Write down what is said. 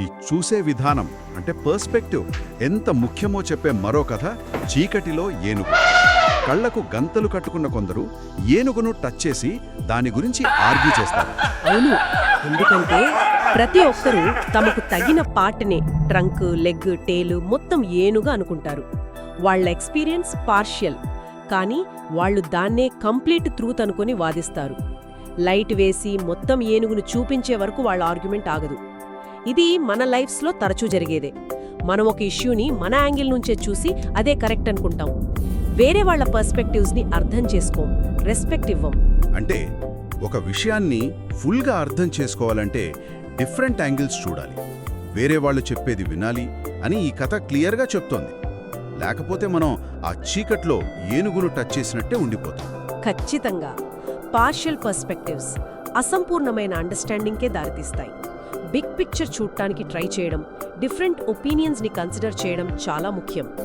ఈ చూసే విధానం అంటే పర్స్పెక్టివ్ ఎంత ముఖ్యమో చెప్పే మరో కథ చీకటిలో ఏనుగు. కళ్ళకు గంతలు కట్టుకున్న కొందరు ఏనుగును టచ్ చేసి దాని గురించి ఆర్గ్యూ చేస్తారు. అవును ఎందుకంటే ప్రతి ఒక్కరూ తమకు తగిన పార్ట్నే ట్రంక్ లెగ్ టేలు మొత్తం ఏనుగా అనుకుంటారు. వాళ్ళ ఎక్స్పీరియన్స్ పార్షియల్ కానీ వాళ్ళు దాన్నే కంప్లీట్ ట్రూత్ అనుకుని వాదిస్తారు. లైట్ వేసి మొత్తం ఏనుగును చూపించే వరకు వాళ్ళ ఆర్గ్యుమెంట్ ఆగదు. ఇది మన లైఫ్స్లో తరచూ జరిగేదే. మనం ఒక ఇష్యూని మన యాంగిల్ నుంచే చూసి అదే కరెక్ట్ అనుకుంటాం. వేరే వాళ్ళ పర్స్పెక్టివ్స్ని అర్థం చేసుకోం రెస్పెక్ట్ ఇవ్వం. అంటే ఒక విషయాన్ని ఫుల్గా అర్థం చేసుకోవాలంటే డిఫరెంట్ యాంగిల్స్ చూడాలి. వేరే వాళ్ళు చెప్పేది వినాలి అని ఈ కథ క్లియర్గా చెప్తోంది. లేకపోతే మనం ఆ చీకట్లో ఏనుగును టచ్ చేసినట్టే ఉండిపోతాం. ఖచ్చితంగా. పార్షియల్ పర్స్పెక్టివ్స్ అసంపూర్ణమైన అండర్స్టాండింగ్కే దారితీస్తాయి. బిగ్ పిక్చర్ చూడటానికి ట్రై చేయడం డిఫరెంట్ ఒపీనియన్స్ని కన్సిడర్ చేయడం చాలా ముఖ్యం.